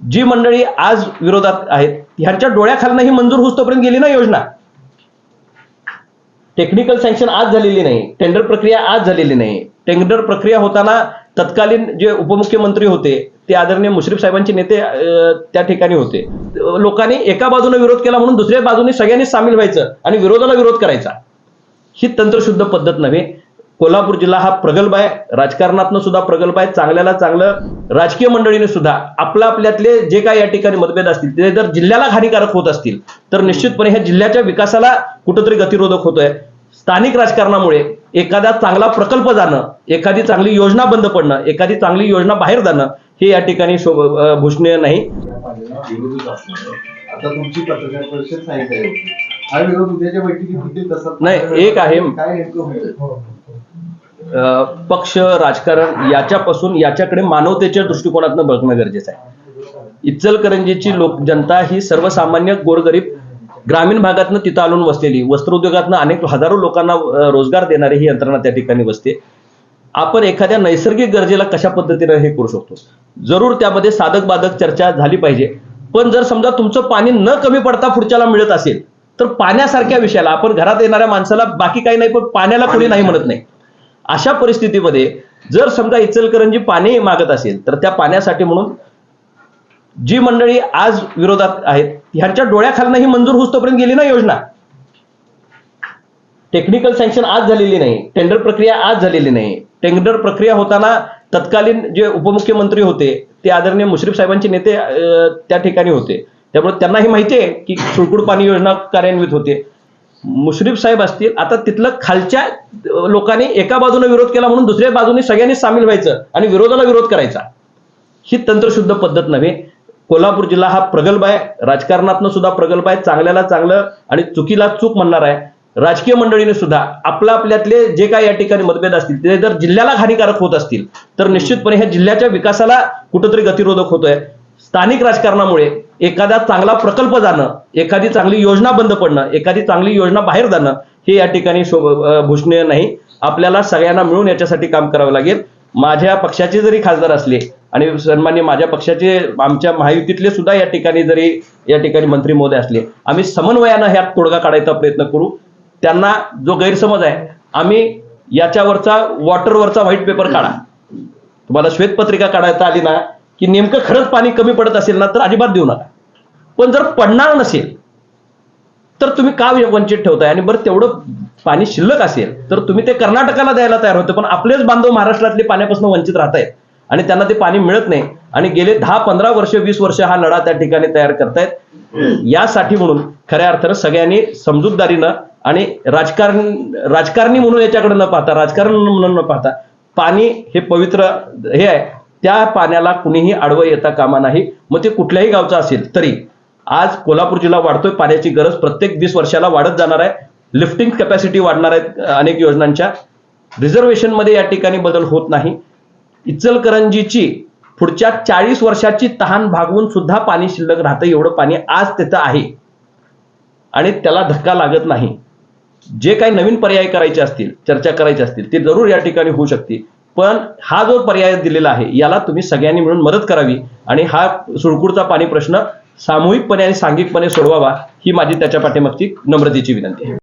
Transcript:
जी मंडळी आज विरोधात आहेत ह्यांच्या डोळ्याखालनं ही मंजूर होतोपर्यंत गेली ना योजना? टेक्निकल सँक्शन आज झालेली नाही टेंडर प्रक्रिया आज झालेली नाही. टेंडर प्रक्रिया होताना तत्कालीन जे उपमुख्यमंत्री होते ते आदरणीय मुश्रीफ साहेबांचे नेते त्या ठिकाणी होते. लोकांनी एका बाजूने विरोध केला म्हणून दुसऱ्या बाजूने सगळ्यांनी सामील व्हायचं आणि विरोधाला विरोध करायचा. ही तंत्रशुद्ध पद्धत नव्हे. कोल्हापूर जिल्हा हा प्रगल्भ आहे. राजकारणातनं सुद्धा प्रगल्भ आहे. चांगल्याला चांगलं राजकीय मंडळीने सुद्धा आपल्या आपल्यातले जे काही या ठिकाणी मतभेद असतील ते जर जिल्ह्याला हानिकारक होत असतील तर निश्चितपणे ह्या जिल्ह्याच्या विकासाला कुठंतरी गतिरोधक होतोय. स्थानिक राजकारणामुळे एखादा चांगला प्रकल्प जाणं एखादी चांगली योजना बंद पडणं एखादी चांगली योजना बाहेर जाणं हे या ठिकाणी भूषणीय नाही. हा नाही, एक आहे. पक्ष राजकारण याच्यापासून याच्याकडे मानवतेच्या दृष्टिकोनातनं बघणं गरजेचं आहे. इचलकरंजीची लोक जनता ही सर्वसामान्य गोरगरीब ग्रामीण भागातनं तिथं आणून वसलेली वस्त्रोद्योगातनं अनेक हजारो लोकांना रोजगार देणारी ही यंत्रणा त्या ठिकाणी बसते आपण एखाद्या नैसर्गिक गरजेला कशा पद्धतीने हे करू शकतो? जरूर त्यामध्ये साधक बाधक चर्चा झाली पाहिजे. पण जर समजा तुमचं पाणी न कमी पडता पुढच्याला मिळत असेल तर पाण्यासारख्या विषयाला आपण घरात येणाऱ्या माणसाला बाकी काही नाही पण पाण्याला कोणी नाही म्हणत नाही. अशा परिस्थितीमध्ये जर समजा इचलकरंजी पाणी मागत असेल तर त्या पाण्यासाठी म्हणून जी मंडळी आज विरोधात आहेत ह्यांच्या डोळ्याखालनं ही मंजूर होतोपर्यंत गेली ना योजना? टेक्निकल सँक्शन आज झालेली नाही टेंडर प्रक्रिया आज झालेली नाही. टेंडर प्रक्रिया होताना तत्कालीन जे उपमुख्यमंत्री होते ते आदरणीय मुश्रीफ साहेबांचे नेते त्या ठिकाणी होते. त्यामुळे त्यांनाही माहिती आहे की सुळकुड पाणी योजना कार्यान्वित होते. मुश्रीफ साहेब असतील आता तिथलं खालच्या लोकांनी एका बाजूने विरोध केला म्हणून दुसऱ्या बाजूने सगळ्यांनी सामील व्हायचं आणि विरोधाला विरोध करायचा. ही तंत्रशुद्ध पद्धत नव्हे. कोल्हापूर जिल्हा हा प्रगल्भ आहे. राजकारणातनं सुद्धा प्रगल्भ आहे. चांगल्याला चांगलं आणि चुकीला चूक म्हणणार आहे. राजकीय मंडळीने सुद्धा आपल्या आपल्यातले जे काही या ठिकाणी मतभेद असतील ते जर जिल्ह्याला हानिकारक होत असतील तर निश्चितपणे ह्या जिल्ह्याच्या विकासाला कुठंतरी गतिरोधक होतोय. स्थानिक राजकारणामुळे एखादा चांगला प्रकल्प जाणं एखादी चांगली योजना बंद पडणं एखादी चांगली योजना बाहेर जाणं हे या ठिकाणी शोभ भूषणीय नाही. आपल्याला सगळ्यांना मिळून याच्यासाठी काम करावं लागेल. माझ्या पक्षाचे जरी खासदार असले आणि सन्मान्य माझ्या पक्षाचे आमच्या महायुतीतले सुद्धा या ठिकाणी जरी या ठिकाणी मंत्री महोदय असले आम्ही समन्वयानं ह्यात तोडगा काढायचा प्रयत्न करू. त्यांना जो गैरसमज आहे आम्ही याच्यावरचा वॉटरवरचा व्हाईट पेपर काढा. तुम्हाला श्वेतपत्रिका काढायला आली ना की नेमकं खरंच पाणी कमी पडत असेल ना तर अजिबात देऊ नका. पण जर पडणार नसेल तर तुम्ही का वंचित ठेवताय? आणि बरं तेवढं पाणी शिल्लक असेल तर तुम्ही ते कर्नाटकाला द्यायला तयार होते. पण आपलेच बांधव महाराष्ट्रातले पाण्यापासून वंचित राहत आहेत आणि त्यांना ते पाणी मिळत नाही. आणि गेले दहा पंधरा वर्ष वीस वर्ष हा लढा त्या ठिकाणी तयार करतायत. यासाठी म्हणून खऱ्या अर्थानं सगळ्यांनी समजूतदारीनं आणि राजकारण राजकारणी म्हणून याच्याकडे न पाहता राजकारण म्हणून न पाहता पाणी हे पवित्र हे आहे. त्या पाण्याला कुणीही आडवं येता कामा नाही. मग ते कुठल्याही गावचं असेल तरी. आज कोल्हापूर जिल्हा वाढतोय पाण्याची गरज प्रत्येक वीस वर्षाला वाढत जाणार आहे. लिफ्टिंग कॅपॅसिटी वाढणार आहेत अनेक योजनांच्या. रिझर्वेशनमध्ये या ठिकाणी बदल होत नाही. इचलकरंजीची पुढच्या चाळीस वर्षाची तहान भागवून सुद्धा पाणी शिल्लक राहतं एवढं पाणी आज तिथं आहे. आणि त्याला धक्का लागत नाही. जे काही नवीन पर्याय करायचे असतील चर्चा करायची असतील ते जरूर या ठिकाणी होऊ शकते पण हा जो पर्याय दिलेला आहे याला तुम्ही सगळ्यांनी मिळून मदत करावी आणि हा सुळकुडचा पाणी प्रश्न सामूहिकपणे आणि सांघिकपणे सोडवावा ही माझी त्याच्या पाठीमागची नम्रतेची विनंती आहे.